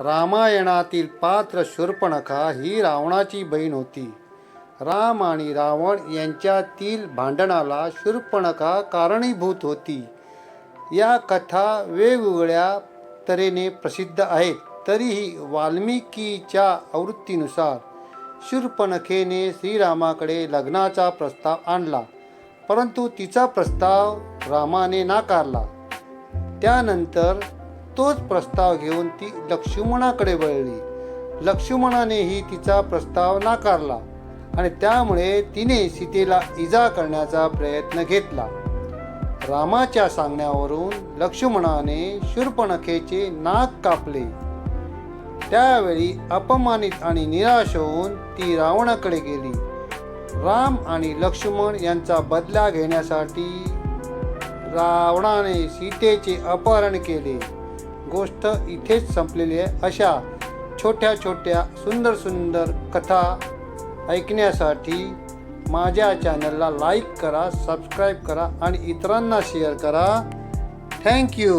रामायणातील पात्र शूर्पणखा ही रावणाची बहीण होती. राम आणि रावण यांच्यातील भांडणाला शूर्पणखा कारणीभूत होती. या कथा वेगवेगळ्या तऱ्हेने प्रसिद्ध आहेत. तरीही वाल्मिकीच्या आवृत्तीनुसार शूर्पणखेने श्रीरामाकडे लग्नाचा प्रस्ताव आणला. परंतु तिचा प्रस्ताव रामाने नाकारला. त्यानंतर तोच प्रस्ताव घेऊन ती लक्ष्मणाकडे वळली. लक्ष्मणानेही तिचा प्रस्ताव नाकारला आणि त्यामुळे तिने सीतेला इजा करण्याचा प्रयत्न घेतला. रामाच्या सांगण्यावरून लक्ष्मणाने शूर्पणखेचे नाक कापले. त्यावेळी अपमानित आणि निराश होऊन ती रावणाकडे गेली. राम आणि लक्ष्मण यांचा बदला घेण्यासाठी रावणाने सीतेचे अपहरण केले. गोष्ट इथेच संपलेली आहे. अशा छोट्या छोट्या सुंदर सुंदर कथा ऐकण्यासाठी माझ्या चॅनलला लाईक करा सबस्क्राईब करा आणि इतरांना शेअर करा. थँक्यू